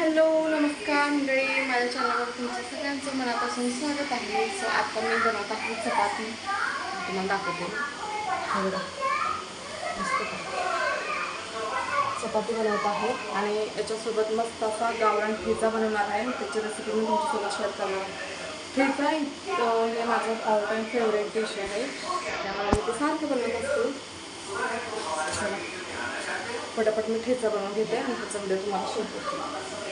Hello नमस्कार मंडळी. माझ्या चॅनलवर तुमचं सगळ्यांचं मनापासून स्वागत आहे. सो आता मी बनवत आहे चपाती. तुम्हाला दाखवते. चपाती बनवत आहे आणि याच्यासोबत मस्त असा गावरान ठेचा बनवणार आहे. त्याची रेसिपी मी तुमच्यासोबत शेअर करणार आहे. ठेचा अं, हे माझं ऑल टाईम फेवरेट डिश आहे. त्यामुळे मी ते सारखं बनवत असतो. पटापट मी ठेचा बनवून घेते आणि त्याचा व्हिडिओ तुम्हाला शेअर करते.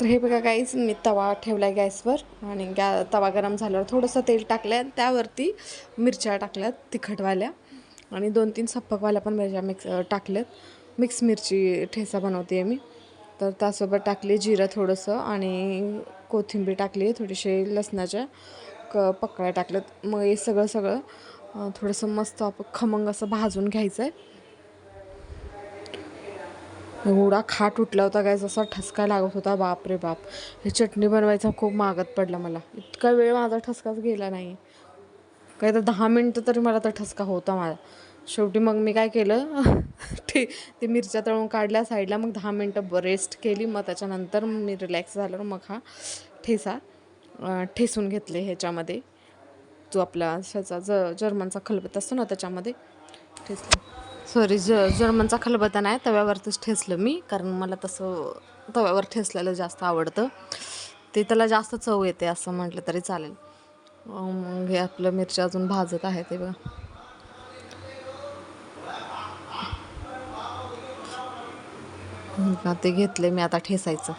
तर हे बघा काहीच मी तवा ठेवला आहे गॅसवर आणि गॅ तवा गरम झाल्यावर थोडंसं तेल टाकलं आहे त्यावरती मिरच्या टाकल्यात तिखटवाल्या. आणि दोन तीन सप्पकवाल्या पण मिरच्या मिक्स टाकल्यात. मिक्स मिरची ठेचा बनवते आहे मी. तर त्यासोबत टाकली जिरं थोडंसं आणि कोथिंबीर टाकली थोडीशी लसणाच्या क पकळ्या टाकल्यात. मग हे सगळं सगळं थोडंसं मस्त आपण खमंग असं भाजून घ्यायचं आहे एवढा खाट उठला होता काय असा ठसका लागत होता. बाप रे बाप. हे चटणी बनवायचा खूप मागत पडला मला. इतका वेळ माझा ठसकाच गेला नाही. काही तर दहा मिनटं तरी मला तर ठसका होता माझा. शेवटी मग मी काय केलं? ते ते मिरच्या तळून काढल्या साईडला मग दहा मिनटं रेस्ट केली. मग त्याच्यानंतर मी रिलॅक्स झाल्यावर मग हा ठेसा ठेसून घेतले ह्याच्यामध्ये. जो आपला ह्याचा ज जर्मनचा खलबत असतो ना त्याच्यामध्ये. ठेचलं. सॉरी ज जर्मनचा खलबत्ता नाही तव्यावरतीच ठेसलं मी कारण मला तसं तव्यावर ठेचलेलं जास्त आवडतं. ते त्याला जास्त चव येते असं म्हटलं तरी चालेल. मग हे आपलं मिरच्या अजून भाजत आहे ते बघा. ते घेतले मी आता ठेसायचं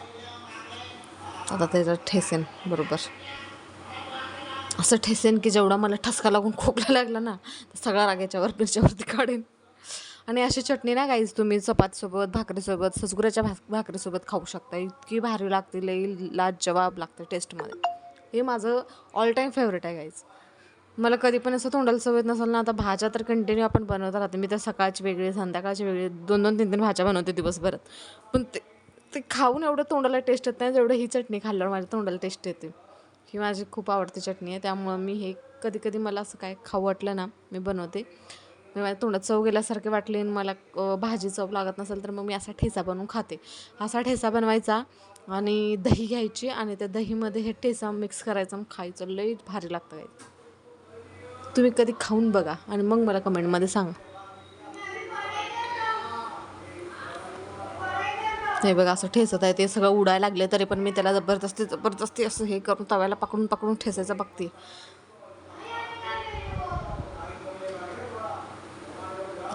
आता त्याच्यात ठेसेन बरोबर. असं ठेसेन की जेवढा मला ठसका लागून खोकला लागला ना तर सगळा राग याच्यावर मिरच्यावरती काढेन. आणि अशी चटणी ना गाईज तुम्ही चपातीसोबत भाकरीसोबत ससगुऱ्याच्या भा भाकरीसोबत खाऊ शकता. इतकी भारी लागते लई लाजवाब लागते टेस्टमध्ये हे माझं ऑल टाईम फेवरेट आहे गाईज मला कधी पण असं तोंडाला सवय नसेल ना आता भाज्या तर कंटिन्यू आपण बनवत राहते. मी तर सकाळची वेगळी संध्याकाळची वेगळी दोन दोन तीन तीन भाज्या बनवते दिवसभरात. पण ते ते खाऊन एवढं तोंडाला टेस्ट येत नाही जेवढं ही चटणी खाल्ल्यावर माझ्या तोंडाला टेस्ट येते. ही माझी खूप आवडती चटणी आहे. त्यामुळं मी हे कधी कधी मला असं काय खाऊ वाटलं ना मी बनवते. मी माझ्या तोंडात चव गेल्यासारखे वाटले आणि मला भाजी चव लागत नसेल तर मग मी असा ठेचा बनवून खाते. असा ठेचा बनवायचा आणि दही घ्यायची आणि त्या दहीमध्ये हे ठेचा मिक्स करायचा मग खायचं. लई भारी लागतं तुम्ही कधी खाऊन बघा आणि मग मला कमेंटमध्ये सांगा. हे बघा असं ठेचत आहे. ते सगळं उडायला लागले तरी पण मी त्याला जबरदस्ती जबरदस्ती असं हे करून तव्याला पकडून पकडून ठेचायचं बघते.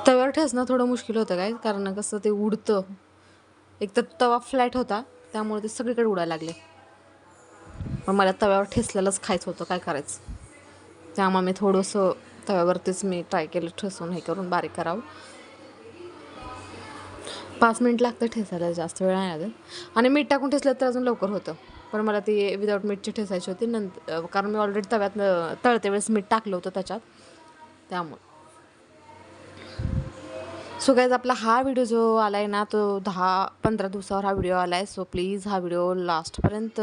तव्यावर ठेचणं थोडं मुश्किल होतं काय? कारण कसं ते उडतं. एक तर तवा फ्लॅट होता त्यामुळे ते सगळीकडे उडायला लागले. पण मला तव्यावर ठेचलेलंच खायचं होतं काय करायचं? त्यामुळे मी थोडंसं तव्यावरतीच मी ट्राय केलं ठेसून हे करून बारीक करावं. पाच मिनिट लागतं ठेचायला जास्त वेळ नाही लागत. आणि मीठ टाकून ठेसलं तर अजून लवकर होतं. पण मला ती विदाऊट मीठची ठेसायची होती. नंतर कारण मी ऑलरेडी तव्यात तळते वेळेस मीठ टाकलं होतं त्याच्यात. त्यामुळे. सो गाईज आपला हा व्हिडिओ जो आला आहे ना तो दहा पंधरा दिवसावर हा व्हिडिओ आला आहे सो प्लीज हा व्हिडिओ लास्टपर्यंत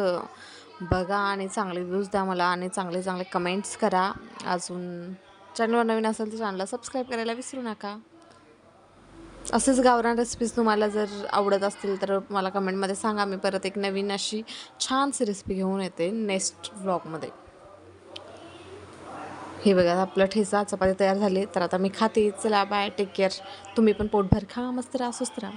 बघा आणि चांगले व्ह्यूज द्या मला आणि चांगले चांगले कमेंट्स करा. अजून चॅनलवर नवीन असेल तर चॅनलला सबस्क्राईब करायला विसरू नका. असेच गावरान रेसिपीज तुम्हाला जर आवडत असतील तर मला कमेंटमध्ये सांगा. मी परत एक नवीन अशी छानशी रेसिपी घेऊन येते नेक्स्ट व्लॉगमध्ये हे बघा आपलं ठेचा चपाती तयार झाली. तर आता मी खाते. चला बाय टेक केअर तुम्ही पण पोटभर खा. मस्त राहा स्वस्त राहा.